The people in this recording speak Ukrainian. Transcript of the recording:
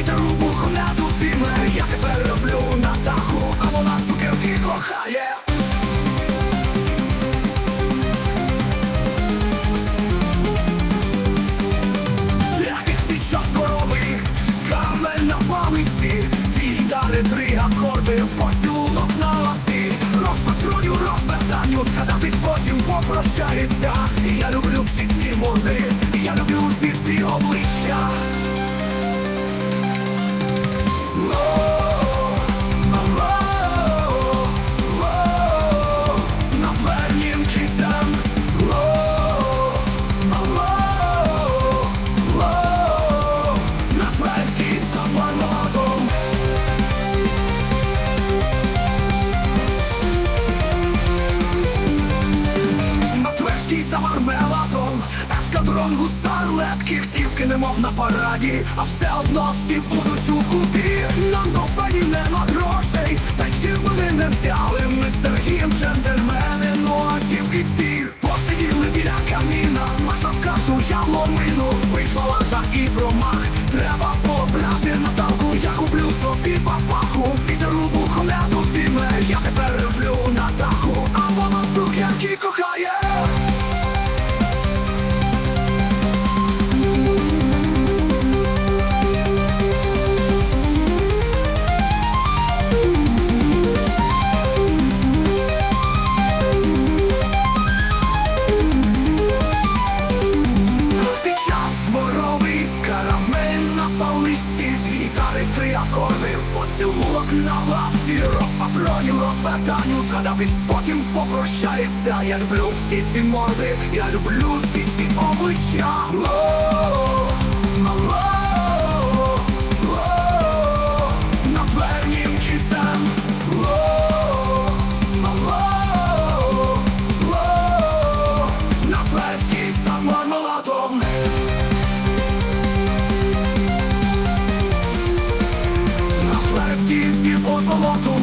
вітеру вухо на дубіме Я тебе роблю на даху, а вона цукерки кохає. Легких під час здоровий, камель на палиці Дві дали три акорди, поцілунок на лавці. Розпатрулю, розпитанню, згадатись потім попрощається. Я люблю всі ці морди, я люблю всі ці обличчя. Ескадрон гусар лепких тільки немов на параді, а все одно всі будуть у купі. Нам до фені нема грошей, та чим вони не взяли, ми з Сергієм джентльмени, ну а ті ці посиділи біля каміна, Маша кашу я ломину, вийшла лажа і промах. Треба побрати Наталку, поцілунок на лавці, розпатронів, розпертанню, згадатись, потім попрощається. Я люблю всі ці морди, я люблю всі ці обличчя. На тверський зі болотом